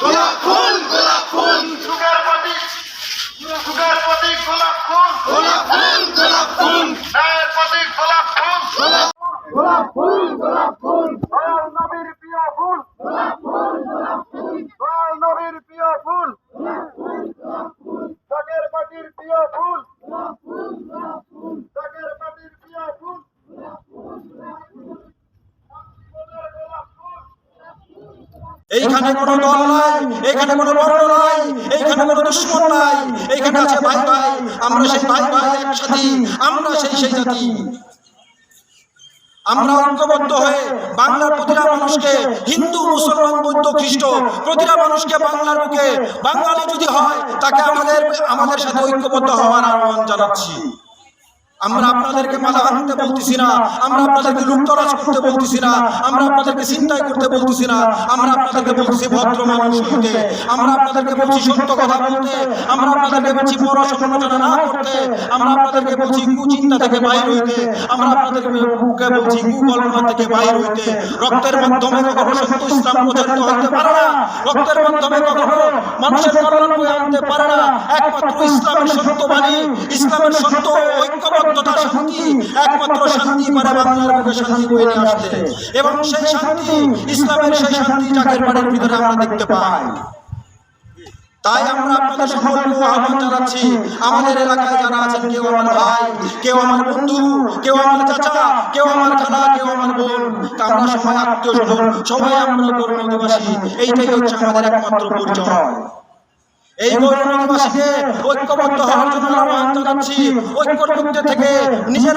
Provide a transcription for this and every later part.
গোলাপ ফুল গোলাপ ফুল। সুখের প্রতীক সুখের প্রতীক গোলাপ ফুল। গোলাপ ফুল গোলাপ ফুল। ন্যায়ের প্রতীক গোলাপ ফুল গোলাপ ফুল দয়াল নবীর প্রিয় ফুল দয়াল নবীর প্রিয় ফুল জাগের পাটির প্রিয় ফুল জাগের পাটির প্রিয় ফুল গোলাপ ফুল এইখানে কোনো দল নাই, এইখানে কোনো বর্ণ নাই, এইখানে কোনো দুশ্মন নাই, এইখানে আছে ভাই ভাই, আমরা সেই ভাই ভাই একসাথে, আমরা সেই সেই জাতি। আমরা ঐক্যবদ্ধ হয়ে বাংলার প্রতিটা মানুষকে হিন্দু, মুসলমান, বৌদ্ধ, খ্রিস্ট প্রতিটা মানুষকে বাংলার বুকে, বাঙালি যদি হয়, তাকে আমাদের আমাদের সাথে ঐক্যবদ্ধ হওয়ার আহ্বান জানাচ্ছি। আমরা আপনাদেরকে মালা হানতে বলতেছি না। আমরা আপনাদেরকে লুপ্তরাজ করতে বলতেছি না। আমরা আপনাদেরকে চিন্তায় করতে বলতেছি না। আমরা আপনাদেরকে বলছি ভদ্র মানুষ হইতে আমরা আপনাদেরকে বলছি সত্য কথা বলতে। আমরা আপনাদেরকে বলছি বড় সমালোচনা না করতে। আমরা আপনাদেরকে বলছি কুচিন্তা থেকে বাইর হইতে। আমরা আপনাদেরকে বলছি কুকল্পনা থেকে বাইর হইতে। রক্তের মাধ্যমে কখনো সত্য ইসলাম প্রচারিত হইতে পারে না। রক্তের মাধ্যমে কখনো মানুষের কল্যাণ বয়ে আনতে পারে না। একমাত্র ইসলামের সত্য বাণী ইসলামের সত্য ঐক্যবদ্ধতা শান্তি একমাত্র শান্তি পারে বাংলার বুকে শান্তি বয়ে নিয়ে আসতে এবং সেই শান্তি ইসলামের সেই শান্তি চাকের পাড়ের ভিতরে আমরা দেখতে পাই। তাই আমরা আপনাদের সকলকে আহ্বান জানাচ্ছি আমাদের এলাকায় যারা আছেন কেউ আমার ভাই কেউ আমার বন্ধু কেউ আমার চাচা কেউ আমার খালা কেউ আমার বোন আমরা সবাই আত্মীয় সবাই আমরা গৌরব এইটাই হচ্ছে আমাদের একমাত্র পরিচয়। এই ঐক্যবদ্ধ হওয়ার জন্য আহ্বান জানাচ্ছি ঐক্যর মধ্যে থেকে নিজের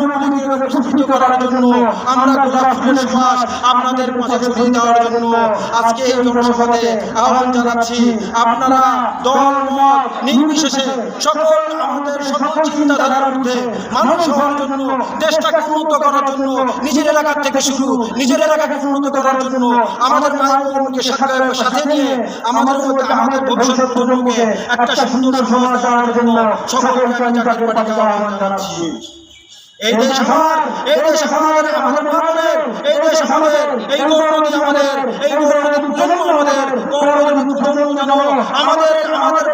গুণগুলিকে করার জন্য আমরা গোলাপ ফুলের সুবাস আপনাদের মাঝে ছড়িয়ে দেওয়ার জন্য আজকে এই জনসভাতে আহ্বান জানাচ্ছি আপনারা দল মত নির্বিশেষে সকল আমাদের সকল চিন্তাধারার মধ্যে মানুষ হওয়ার জন্য দেশটাকে উন্নত করার জন্য নিজের এলাকার থেকে শুরু নিজের এলাকাকে উন্নত করার জন্য আমাদের মায়ের সাথে সাথে নিয়ে আমাদের আমাদের ভবিষ্যৎ প্রজন্মকে একটা সুন্দর সমাজ দেওয়ার জন্য সকলকে আমি তাকে পার্টিকে আহ্বান জানাচ্ছি। এই দেশ আমার এই দেশ আমাদের আমাদের মানবের এই দেশ আমাদের এই গৌরবতী আমাদের এই গৌরবতী প্রজন্ম আমাদের গৌরবতী প্রজন্ম আমাদের আমাদের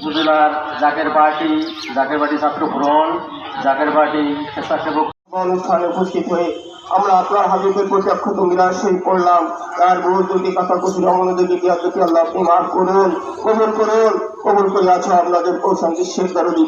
উপজেলার জাকের পার্টি জাকের পার্টি ছাত্র ফ্রন্ট জাকের পার্টি স্বেচ্ছাসেবক অনুষ্ঠানে উপস্থিত হয়ে আমরা আপনার হাবিবের প্রতি অক্ষত মিলার সেই করলাম তার বহু দুটি কথা কুশি রমনোযোগী দিয়া দুটি আল্লাহ আপনি মাফ করুন, কবুল করুন, কবুল করে আছে আপনাদের প্রশান্তি শেষ দরদি